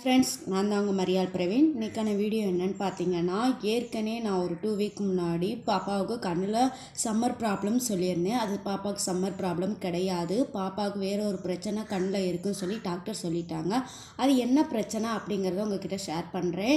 Friends நான் தான் உங்கள் மரியாள் பிரவீன். இன்றைக்கான வீடியோ என்னன்னு பார்த்தீங்கன்னா ஏற்கனவே நான் ஒரு டூ வீக் முன்னாடி பாப்பாவுக்கு கண்ணில் சம்மர் ப்ராப்ளம் சொல்லியிருந்தேன். அது பாப்பாவுக்கு சம்மர் ப்ராப்ளம் கிடையாது. பாப்பாவுக்கு வேறு ஒரு பிரச்சனை கண்ணில் இருக்குன்னு சொல்லி டாக்டர் சொல்லிட்டாங்க. அது என்ன பிரச்சனை அப்படிங்கிறத உங்ககிட்ட ஷேர் பண்ணுறேன்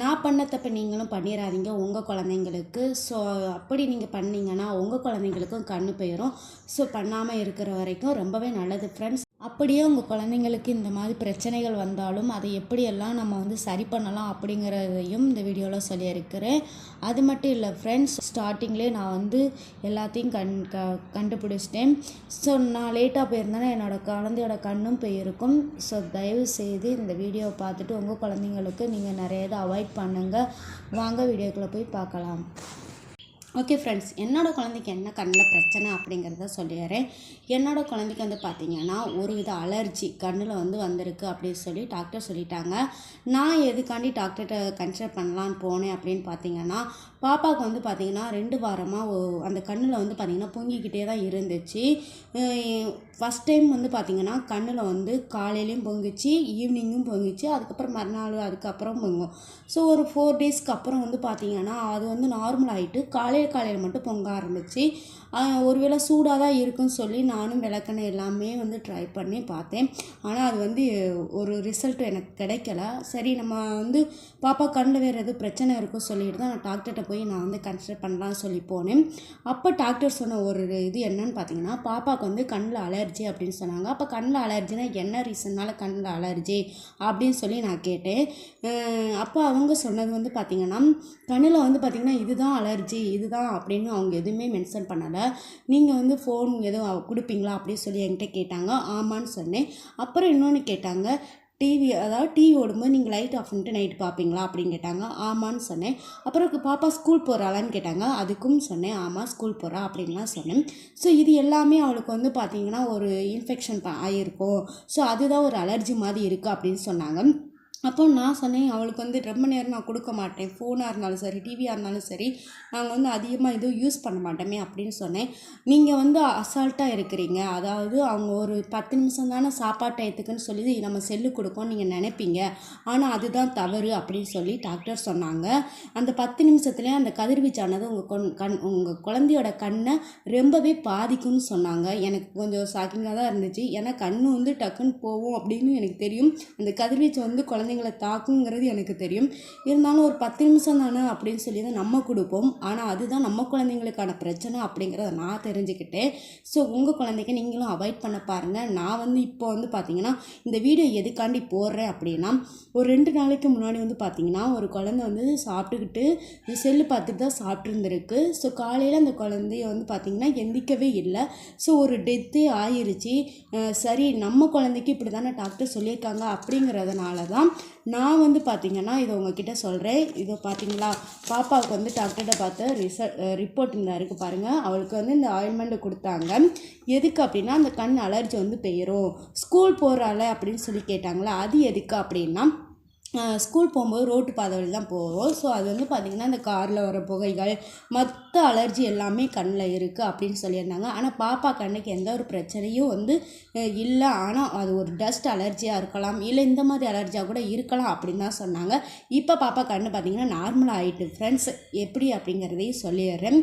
நான் பண்ண தப்ப நீங்களும் பண்ணிடாதீங்க உங்கள் குழந்தைங்களுக்கு. ஸோ அப்படி நீங்கள் பண்ணிங்கன்னா உங்கள் குழந்தைங்களுக்கும் கண்ணு போயிடும் ஸோ பண்ணாமல் இருக்கிற வரைக்கும் ரொம்பவே நல்லது. ஃப்ரெண்ட்ஸ் அப்படியே உங்கள் குழந்தைங்களுக்கு இந்த மாதிரி பிரச்சனைகள் வந்தாலும் அதை எப்படியெல்லாம் நம்ம வந்து சரி பண்ணலாம் அப்படிங்கிறதையும் இந்த வீடியோவில் சொல்லியிருக்கிறேன். அது மட்டும் இல்லை ஃப்ரெண்ட்ஸ் ஸ்டார்டிங்லேயே நான் வந்து எல்லாத்தையும் கண் க கண்டுபிடிச்சிட்டேன். ஸோ நான் லேட்டாக போயிருந்தேன்னா என்னோடய குழந்தையோட கண்ணும் போயிருக்கும். ஸோ தயவு செய்து இந்த வீடியோவை பார்த்துட்டு உங்கள் குழந்தைங்களுக்கு நீங்கள் நிறைய இதை அவாய்ட் பண்ணுங்கள் வாங்க வீடியோக்குள்ளே போய் பார்க்கலாம். ஓகே ஃப்ரெண்ட்ஸ் என்னோட குழந்தைக்கு என்ன கண்ணில் பிரச்சனை அப்படிங்கிறத சொல்லிடுறேன். என்னோடய குழந்தைக்கு வந்து பார்த்திங்கன்னா ஒரு வித அலர்ஜி கண்ணில் வந்து வந்திருக்கு அப்படின்னு சொல்லி டாக்டர் சொல்லிட்டாங்க. நான் எதுக்காண்டி டாக்டர்கிட்ட கன்சல்ட் பண்ணலான்னு போனேன் அப்படின்னு பார்த்தீங்கன்னா பாப்பாவுக்கு வந்து பார்த்திங்கன்னா ரெண்டு வாரமாக அந்த கண்ணில் வந்து பார்த்திங்கன்னா பொங்கிக்கிட்டே தான் இருந்துச்சு. ஃபஸ்ட் டைம் வந்து பார்த்திங்கன்னா கண்ணில் வந்து காலையிலையும் பொங்குச்சு ஈவினிங்கும் பொங்குச்சு அதுக்கப்புறம் மறுநாள் அதுக்கப்புறம் பொங்கும். ஸோ ஒரு ஃபோர் டேஸ்க்கு அப்புறம் வந்து பார்த்திங்கன்னா அது வந்து நார்மல் ஆகிட்டு காலை காலையில் காலையில் மட்டும் பொங்க ஆரம்பிச்சு ஒருவேளை சூடாக தான் இருக்குன்னு சொல்லி நானும் விளக்கெண்ணெய் எல்லாமே வந்து ட்ரை பண்ணி பார்த்தேன். ஆனால் அது வந்து ஒரு ரிசல்ட் எனக்கு கிடைக்கல. சரி நம்ம வந்து பாப்பா கண்ணில் வேறு எதுவும் பிரச்சனை இருக்கும் சொல்லிட்டு தான் நான் டாக்டர்கிட்ட போய் நான் வந்து கன்சிடர் பண்ணலான்னு சொல்லி போனேன். அப்போ டாக்டர் சொன்ன ஒரு இது என்னன்னு பார்த்தீங்கன்னா பாப்பாவுக்கு வந்து கண்ணில் அலர்ஜி அப்படின்னு சொன்னாங்க. அப்போ கண்ணில் அலர்ஜினா என்ன ரீசன்னால கண்ணில் அலர்ஜி அப்படின்னு சொல்லி நான் கேட்டேன். அப்போ அவங்க சொன்னது வந்து பார்த்திங்கன்னா கண்ணில் வந்து பார்த்திங்கன்னா இதுதான் அலர்ஜி இது இதுதான் அப்படின்னு அவங்க எதுவுமே மென்ஷன் பண்ணலை. நீங்கள் வந்து ஃபோன் எதுவும் கொடுப்பீங்களா அப்படின்னு சொல்லி என்கிட்ட கேட்டாங்க. ஆமான்னு சொன்னேன். அப்புறம் இன்னொன்று கேட்டாங்க. டிவி அதாவது டிவி ஓடும்போது நீங்கள் லைட் ஆஃப் பண்ணிட்டு நைட் பார்ப்பீங்களா அப்படின்னு கேட்டாங்க. ஆமான்னு சொன்னேன். அப்புறம் பாப்பா ஸ்கூல் போகிறாளான்னு கேட்டாங்க. அதுக்கும் சொன்னேன். ஆமாம் ஸ்கூல் போகிறா அப்படின்லாம் சொன்னேன். ஸோ இது எல்லாமே அவளுக்கு வந்து பார்த்திங்கன்னா ஒரு இன்ஃபெக்ஷன் ஆகியிருக்கும் ஸோ அதுதான் ஒரு அலர்ஜி மாதிரி இருக்குது அப்படின்னு சொன்னாங்க. அப்போ நான் சொன்னேன் அவளுக்கு வந்து ரொம்ப நேரம் நான் கொடுக்க மாட்டேன். ஃபோனாக இருந்தாலும் சரி டிவியாக இருந்தாலும் சரி நாங்கள் வந்து அதிகமாக எதுவும் யூஸ் பண்ண மாட்டோமே அப்படின்னு சொன்னேன். நீங்கள் வந்து அசால்ட்டாக இருக்கிறீங்க. அதாவது அவங்க ஒரு பத்து நிமிஷம் தானே சாப்பாட்டு டயத்துக்குன்னு சொல்லி நம்ம செல்லு கொடுப்போம் நீங்கள் நினைப்பீங்க. ஆனால் அதுதான் தவறு அப்படின்னு சொல்லி டாக்டர் சொன்னாங்க. அந்த பத்து நிமிஷத்துலேயே அந்த கதிர்வீச்சானது உங்கள் கொன் கண் உங்கள் குழந்தையோட கண்ணை ரொம்பவே பாதிக்கும்னு சொன்னாங்க. எனக்கு கொஞ்சம் ஷாக்கிங்காக தான் இருந்துச்சு. ஏன்னா கண் வந்து டக்குன்னு போகும் அப்படின்னு எனக்கு தெரியும். அந்த கதிர்வீச்சு வந்து குழந்தை குழந்தைங்கள தாக்குங்கிறது எனக்கு தெரியும். இருந்தாலும் ஒரு பத்து நிமிஷம் தானே அப்படின்னு சொல்லி தான் நம்ம கொடுப்போம். ஆனால் அதுதான் நம்ம குழந்தைங்களுக்கான பிரச்சனை அப்படிங்கிறத நான் தெரிஞ்சுக்கிட்டேன். ஸோ உங்கள் குழந்தைக்கு நீங்களும் அவாய்ட் பண்ண பாருங்கள் நான் வந்து இப்போ வந்து பார்த்தீங்கன்னா இந்த வீடியோ எதுக்காண்டி போடுறேன் அப்படின்னா ஒரு ரெண்டு நாளைக்கு முன்னாடி வந்து பார்த்தீங்கன்னா ஒரு குழந்தை வந்து சாப்பிட்டுக்கிட்டு செல்லு பார்த்துட்டு தான் சாப்பிட்ருந்துருக்கு ஸோ காலையில் அந்த குழந்தைய வந்து பார்த்திங்கன்னா எந்திக்கவே இல்லை. ஸோ ஒரு டெத்தே ஆயிருச்சு. சரி நம்ம குழந்தைக்கு இப்படி தானே டாக்டர் சொல்லியிருக்காங்க அப்படிங்கிறதுனால தான் நான் வந்து பார்த்திங்கன்னா இதை உங்ககிட்ட சொல்கிறேன் இதை பார்த்தீங்களா பாப்பாவுக்கு வந்து டாக்டர்கிட்ட பார்த்த ரிசல்ட் ரிப்போர்ட் இந்த இருக்குது பாருங்கள் அவளுக்கு வந்து இந்த ஆயில்மெண்ட்டு கொடுத்தாங்க. எதுக்கு அப்படின்னா அந்த கண் அலர்ஜி வந்து பெயரும் ஸ்கூல் போகிறாள் அப்படின்னு சொல்லி கேட்டாங்களா? அது எதுக்கு அப்படின்னா ஸ்கூல் போகும்போது ரோட்டு பாதை வழி தான் போவோம். ஸோ அது வந்து பார்த்திங்கன்னா இந்த காரில் வர புகைகள் மற்ற அலர்ஜி எல்லாமே கண்ணில் இருக்குது அப்படின்னு சொல்லியிருந்தாங்க. ஆனால் பாப்பா கண்ணுக்கு எந்த ஒரு பிரச்சனையும் வந்து இல்லை. ஆனால் அது ஒரு டஸ்ட் அலர்ஜியாக இருக்கலாம். இல்லை இந்த மாதிரி அலர்ஜியாக கூட இருக்கலாம் அப்படின்னு தான் சொன்னாங்க. இப்போ பாப்பா கண்ணு பார்த்திங்கன்னா நார்மலாக ஆகிட்டு ஃப்ரெண்ட்ஸ் எப்படி அப்படிங்கிறதையும் சொல்லிடுறேன்.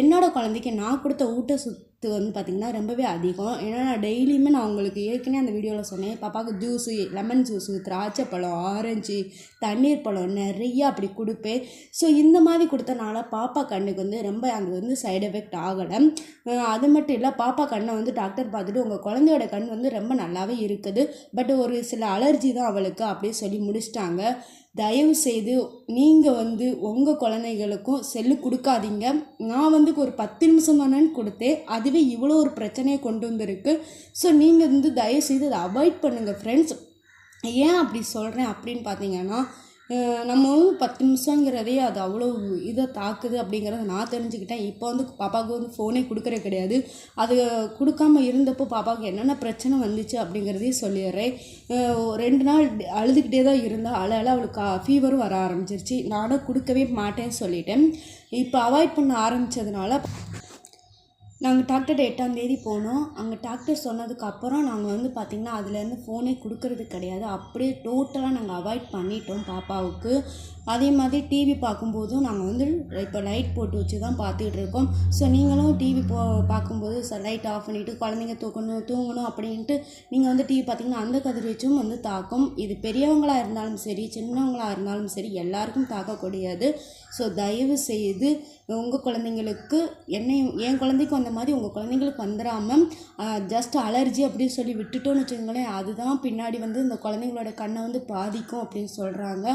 என்னோடய குழந்தைக்கு நான் கொடுத்த ஊட்ட சுத் இது வந்து பார்த்திங்கன்னா ரொம்பவே அதிகம். ஏன்னா நான் டெய்லியுமே நான் உங்களுக்கு ஏற்கனவே அந்த வீடியோவில் சொன்னேன். பாப்பாவுக்கு ஜூஸு லெமன் ஜூஸு திராட்சை பழம் ஆரஞ்சு தண்ணீர் பழம் நிறையா அப்படி கொடுப்பேன். ஸோ இந்த மாதிரி கொடுத்தனால பாப்பா கண்ணுக்கு வந்து ரொம்ப அது வந்து சைடு எஃபெக்ட் ஆகலை. அது மட்டும் இல்லை பாப்பா கண்ணை வந்து டாக்டர் பார்த்துட்டு உங்கள் குழந்தையோட கண் வந்து ரொம்ப நல்லாவே இருக்குது. பட் ஒரு சில அலர்ஜி தான் அவளுக்கு அப்படியே சொல்லி முடிச்சிட்டாங்க. தயவு செய்து நீங்கள் வந்து உங்கள் குழந்தைகளுக்கும் செல்லு கொடுக்காதீங்க. நான் வந்து ஒரு பத்து நிமிஷம் தானேன்னு கொடுத்தேன். அதுவே இவ்வளோ ஒரு பிரச்சனையை கொண்டு வந்திருக்கு. ஸோ நீங்கள் வந்து தயவு செய்து அதை அவாய்ட் பண்ணுங்கள் ஃப்ரெண்ட்ஸ் ஏன் அப்படி சொல்கிறேன் அப்படின்னு பார்த்தீங்கன்னா நம்ம வந்து பத்து நிமிஷங்கிறதே அது அவ்வளோ இதை தாக்குது அப்படிங்கிறத நான் தெரிஞ்சுக்கிட்டேன். இப்போ வந்து பாப்பாவுக்கு வந்து ஃபோனே கொடுக்குறது கிடையாது. அது கொடுக்காம இருந்தப்போ பாப்பாவுக்கு என்னென்ன பிரச்சனை வந்துச்சு அப்படிங்கிறதையும் சொல்லிடுறேன். ரெண்டு நாள் அழுதுகிட்டே தான் இருந்தால் அழ அழ அவளுக்கு ஃபீவரும் வர ஆரம்பிச்சிருச்சு. நானும் கொடுக்கவே மாட்டேன்னு சொல்லிட்டேன். இப்போ அவாய்ட் பண்ண ஆரம்பித்ததுனால நாங்கள் டாக்டர்கிட்ட எட்டாம் தேதி போனோம். அங்கே டாக்டர் சொன்னதுக்கப்புறம் நாங்கள் வந்து பார்த்திங்கன்னா அதுலேருந்து ஃபோனே கொடுக்கறது கிடையாது. அப்படியே டோட்டலாக நாங்கள் அவாய்ட் பண்ணிட்டோம் பாப்பாவுக்கு. அதே மாதிரி டிவி பார்க்கும்போதும் நாங்கள் வந்து இப்போ லைட் போட்டு வச்சு தான் பார்த்துக்கிட்டு இருக்கோம். ஸோ நீங்களும் டிவி போ பார்க்கும்போது லைட் ஆஃப் பண்ணிவிட்டு குழந்தைங்க தூக்கணும் தூங்கணும் அப்படின்ட்டு நீங்கள் வந்து டிவி பார்த்தீங்கன்னா அந்த கதிர்வீச்சும் வந்து தாக்கும். இது பெரியவங்களாக இருந்தாலும் சரி சின்னவங்களாக இருந்தாலும் சரி எல்லாருக்கும் தாக்கக்கூடியது. ஸோ தயவு செய்து உங்கள் குழந்தைங்களுக்கு என்னையும் என் குழந்தைக்கு அந்த மாதிரி உங்கள் குழந்தைங்களுக்கு வந்துடாமல் ஜஸ்ட் அலர்ஜி அப்படின்னு சொல்லி விட்டுட்டோன்னு வச்சுக்கோங்களேன் அதுதான் பின்னாடி வந்து இந்த குழந்தைங்களோட கண்ணை வந்து பாதிக்கும் அப்படின்னு சொல்கிறாங்க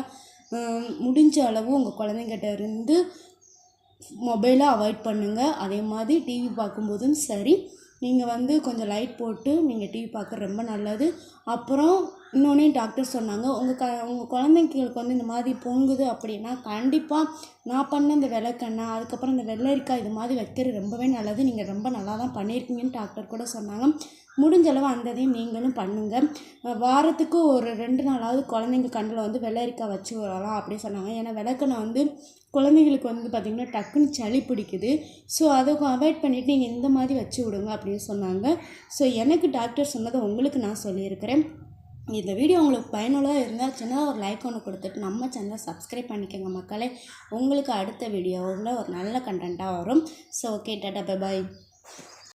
முடிஞ்ச அளவு உங்கள் குழந்தைங்கிட்ட இருந்து மொபைலை அவாய்ட் பண்ணுங்கள் அதே மாதிரி டிவி பார்க்கும்போதும் சரி. நீங்கள் வந்து கொஞ்சம் லைட் போட்டு நீங்கள் டிவி பார்க்க ரொம்ப நல்லது. அப்புறம் இன்னொன்னே டாக்டர் சொன்னாங்க உங்கள் க உங்கள் குழந்தைங்களுக்கு வந்து இந்த மாதிரி பொங்குது அப்படின்னா கண்டிப்பாக நான் பண்ண இந்த விளக்கெண்ணெய் அதுக்கப்புறம் இந்த வெள்ளரிக்காய் இது மாதிரி வைக்கிறது ரொம்பவே நல்லது. நீங்கள் ரொம்ப நல்லா தான் பண்ணியிருக்கீங்கன்னு டாக்டர் கூட சொன்னாங்க. முடிஞ்ச அளவு அந்த இதையும் நீங்களும் பண்ணுங்கள் வாரத்துக்கு ஒரு ரெண்டு நாளாவது குழந்தைங்க கண்ணில் வந்து வெள்ளரிக்காய் வச்சு வரலாம் அப்படி சொன்னாங்க. ஏன்னா விளக்கெண்ணெய் வந்து குழந்தைங்களுக்கு வந்து பார்த்திங்கன்னா டக்குன்னு சளி பிடிக்குது. ஸோ அதை அவாய்ட் பண்ணிவிட்டு நீங்கள் இந்த மாதிரி வச்சு விடுங்க அப்படின்னு சொன்னாங்க. ஸோ எனக்கு டாக்டர் சொன்னதை உங்களுக்கு நான் சொல்லியிருக்கிறேன். இந்த வீடியோ உங்களுக்கு பயனுள்ளதாக இருந்தால் சின்னதாக ஒரு லைக் ஒன்று கொடுத்துட்டு நம்ம சேனலை சப்ஸ்கிரைப் பண்ணிக்கோங்க மக்களே. உங்களுக்கு அடுத்த வீடியோவில் ஒரு நல்ல கண்டென்ட்டாக வரும். ஸோ ஓகே டாட்டா பாய்